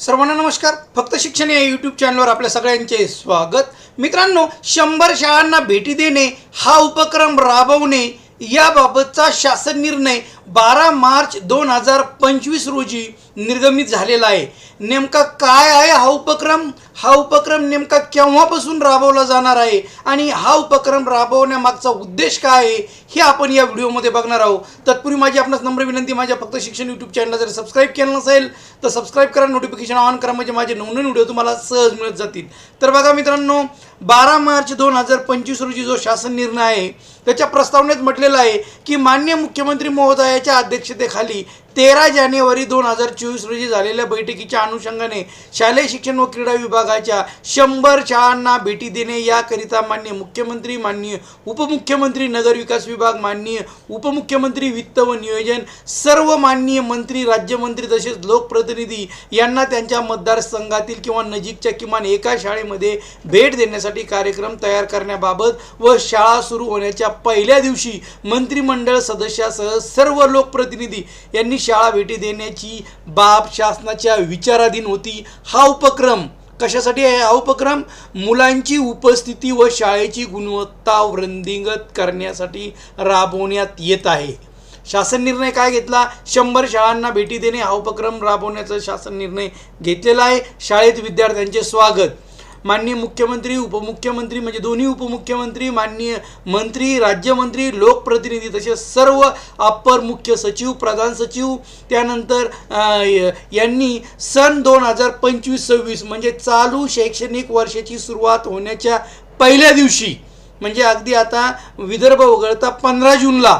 सर्वांना नमस्कार. फक्त शिक्षण या यूट्यूब चॅनलवर आपल्या सगळ्यांचे स्वागत. मित्रांनो शंभर शाळांना भेटी देणे हा उपक्रम राबवणे याबाबतचा शासन निर्णय बारा मार्च दोन हजार पंचवीस रोजी निर्गमित झालेला आहे. नेमका काय आहे हा उपक्रम? हा उपक्रम नेमका केव्हापासून राबवला जाणार आहे? आणि हा उपक्रम राबवण्यामागचा उद्देश काय आहे? हे आपण या व्हिडिओमध्ये बघणार आहोत. तत्पूर्वी माझी आपणास नम्र विनंती माझ्या फक्त शिक्षण यूट्यूब चॅनलला जर सबस्क्राईब केलं नसेल तर सबस्क्राईब करा नोटिफिकेशन ऑन करा म्हणजे माझे नवनवीन व्हिडिओ तुम्हाला सहज मिळत जातील. तर बघा मित्रांनो बारा मार्च दोन हजार पंचवीस रोजी जो शासन निर्णय आहे त्याच्या प्रस्तावनेत म्हटलेला आहे की मान्य मुख्यमंत्री न्यायालयाच्या अध्यक्षतेखाली तेरा जानेवारी दोन हजार चोवीस रोजी झालेल्या बैठकीच्या अनुषंगाने शालेय शिक्षण व क्रीडा विभागाच्या शंभर शाळांना भेटी देणे याकरिता मान्य मुख्यमंत्री माननीय उपमुख्यमंत्री नगर विकास विभाग माननीय उपमुख्यमंत्री वित्त व नियोजन सर्व माननीय मंत्री राज्यमंत्री तसेच लोकप्रतिनिधी यांना त्यांच्या मतदारसंघातील किंवा नजीकच्या किमान एका शाळेमध्ये भेट देण्यासाठी कार्यक्रम तयार करण्याबाबत व शाळा सुरू होण्याच्या पहिल्या दिवशी मंत्रिमंडळ सदस्यासह सर्व लोकप्रतिनिधी यांनी शाळा भेटी देण्याची बाब शासनाच्या विचाराधीन होती. हा उपक्रम कशासाठी आहे? हा उपक्रम मुलांची उपस्थिती व शाळेची गुणवत्ता वृद्धिंगत करण्यासाठी राबवण्यात येत आहे. शासन निर्णय काय घेतला? शंभर शाळांना भेटी देणे हा उपक्रम राबवण्याचा शासन निर्णय घेतलेला आहे. शाळेत विद्यार्थ्यांचे स्वागत. माननीय मुख्यमंत्री उपमुख्यमंत्री म्हणजे दोन्ही उपमुख्यमंत्री माननीय मंत्री राज्यमंत्री लोकप्रतिनिधी तसेच सर्व अप्पर मुख्य सचिव प्रधान सचिव त्यानंतर यांनी सन दोन हजार पंचवीस सव्वीस म्हणजे चालू शैक्षणिक वर्षाची सुरुवात होण्याच्या पहिल्या दिवशी म्हणजे अगदी आता विदर्भ वगळता पंधरा जूनला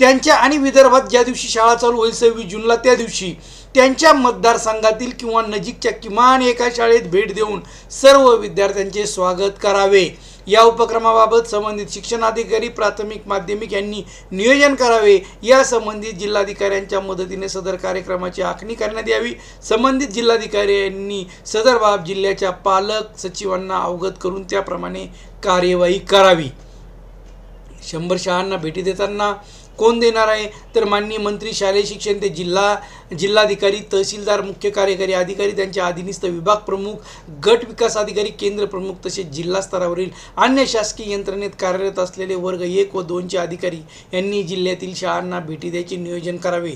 त्यांच्या आणि विदर्भात ज्या दिवशी शाळा चालू होईल सव्वीस जूनला त्या दिवशी त्यांच्या मतदारसंघातील किंवा नजीकच्या किमान एका शाळेत भेट देऊन सर्व विद्यार्थ्यांचे स्वागत करावे. या उपक्रमाबाबत संबंधित शिक्षणाधिकारी प्राथमिक माध्यमिक यांनी नियोजन करावे. या संबंधित जिल्हाधिकाऱ्यांच्या मदतीने सदर कार्यक्रमाची आखणी करण्यात यावी. संबंधित जिल्हाधिकाऱ्यांनी सदर बाब जिल्ह्याच्या पालक सचिवांना अवगत करून त्याप्रमाणे कार्यवाही करावी. शंभर शाळांना भेटी देताना कोण देणार आहे? तर माननीय मंत्री शालेय शिक्षण ते जिल्हा जिल्हाधिकारी तहसीलदार मुख्य कार्यकारी अधिकारी त्यांच्या अधिनिस्त विभाग प्रमुख गट विकास अधिकारी केंद्र प्रमुख तसेच जिल्हा स्तरावरील अन्य शासकीय यंत्रणेत कार्यरत असलेले वर्ग एक व दोनचे अधिकारी यांनी जिल्ह्यातील शाळांना भेटी द्यायचे नियोजन करावे.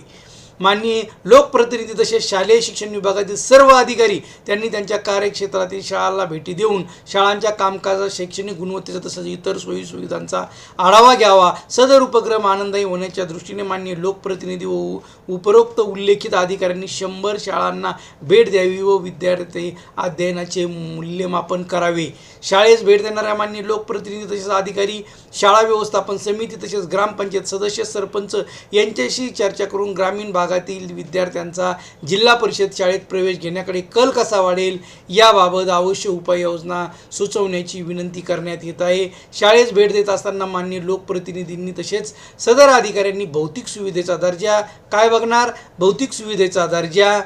माननीय लोकप्रतिनिधी तसेच शालेय शिक्षण विभागातील सर्व अधिकारी त्यांनी त्यांच्या कार्यक्षेत्रातील शाळांना भेटी देऊन शाळांच्या कामकाजात शैक्षणिक गुणवत्तेचा तसंच इतर सोयीसुविधांचा आढावा घ्यावा. सदर उपक्रम आनंददायी होण्याच्या दृष्टीने माननीय लोकप्रतिनिधी व उपरोक्त उल्लेखित अधिकाऱ्यांनी शंभर शाळांना भेट द्यावी व विद्यार्थी अध्ययनाचे मूल्यमापन करावे. शाळेस भेट देणाऱ्या मान्य लोकप्रतिनिधी तसेच अधिकारी शाळा व्यवस्थापन समिती तसेच ग्रामपंचायत सदस्य सरपंच यांच्याशी चर्चा करून ग्रामीण भाग भागातील विद्यार्थ्यांचा जिल्हा परिषद शाळेत प्रवेश घेण्याकडे कल कसा वाढेल याबाबत आवश्यक उपाययोजना सुचवण्याची विनंती करण्यात येत आहे. शाळेस भेट देत असताना मान्य लोकप्रतिनिधींनी तसेच सदर अधिकाऱ्यांनी भौतिक सुविधेचा दर्जा काय बघणार? भौतिक सुविधेचा दर्जा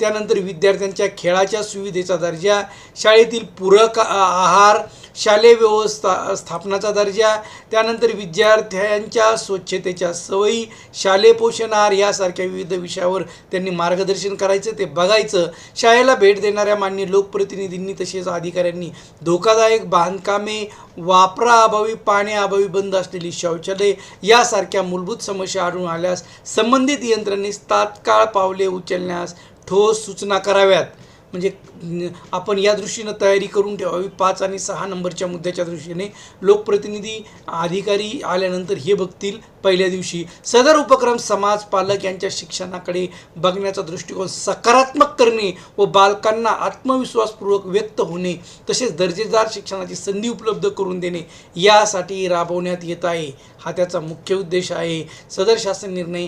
त्यानंतर विद्यार्थ्यांच्या खेळाच्या सुविधेचा दर्जा शाळेतील पूरक आ- आहार शालेय व्यवस्था स्थापनाचा दर्जा त्यानंतर विद्यार्थ्यांच्या स्वच्छतेच्या सवयी शालेय पोषण आहार यासारख्या विविध विषयावर त्यांनी मार्गदर्शन करायचं ते बघायचं. शाळेला भेट देणाऱ्या मान्य लोकप्रतिनिधींनी तसेच अधिकाऱ्यांनी धोकादायक बांधकामे वापराअभावी पाण्याअभावी बंद असलेली शौचालय यासारख्या मूलभूत समस्या आढळून आल्यास संबंधित यंत्रणेस तात्काळ पावले उचलण्यास ठोस सूचना कराव्यात. म्हणजे आपण या दृष्टीनं तयारी करून ठेवावी. पाच आणि सहा नंबरच्या मुद्द्याच्या दृष्टीने लोकप्रतिनिधी अधिकारी आल्यानंतर हे बघतील पहिल्या दिवशी. सदर उपक्रम समाज पालक यांच्या शिक्षणाकडे बघण्याचा दृष्टिकोन सकारात्मक करणे व बालकांना आत्मविश्वासपूर्वक व्यक्त होणे तसेच दर्जेदार शिक्षणाची संधी उपलब्ध करून देणे यासाठी राबवण्यात येत आहे. हा त्याचा मुख्य उद्देश आहे. सदर शासन निर्णय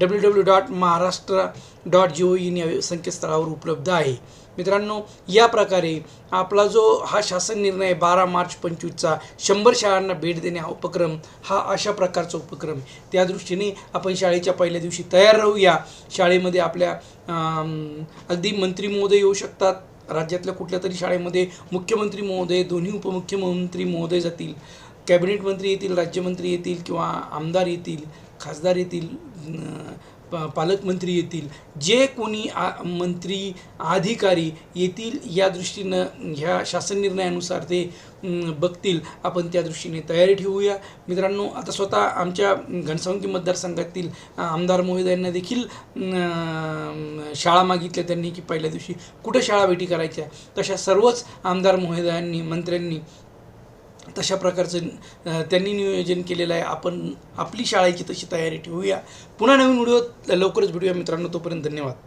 W W dot Maharashtra dot G O in या संकेतस्थळावर उपलब्ध आहे. मित्रांनो या प्रकारे आपला जो हा शासन निर्णय बारा मार्च पंचवीसचा शंभर शाळांना भेट देणे हा उपक्रम हा अशा प्रकारचा उपक्रम त्या दृष्टीने आपण शाळेच्या पहिल्या दिवशी तयार राहूया. शाळेमध्ये आपल्या अगदी मंत्री महोदय येऊ शकतात. राज्यातल्या कुठल्या तरी शाळेमध्ये मुख्यमंत्री महोदय दोन्ही उपमुख्यमंत्री महोदय जातील. कॅबिनेट मंत्री येतील राज्यमंत्री येतील किंवा आमदार येतील. खासदार येतील प- पालकमंत्री येतील जे कोणी आ मंत्री अधिकारी येतील या दृष्टीनं ह्या शासन निर्णयानुसार ते बघतील. आपण त्या दृष्टीने तयारी ठेवूया. मित्रांनो आता स्वतः आमच्या घनसावंकी मतदारसंघातील आमदार महोदयांना देखील शाळा मागितल्या त्यांनी की पहिल्या दिवशी कुठं शाळा भेटी करायच्या? तशा सर्वच आमदार महोदयांनी मंत्र्यांनी तशा प्रकारचं त्यांनी नियोजन केलेलं आहे. आपण आपली शाळेची तशी तयारी ठेवूया. पुन्हा नवीन व्हिडिओ लवकरच भेटूया मित्रांनो तोपर्यंत धन्यवाद.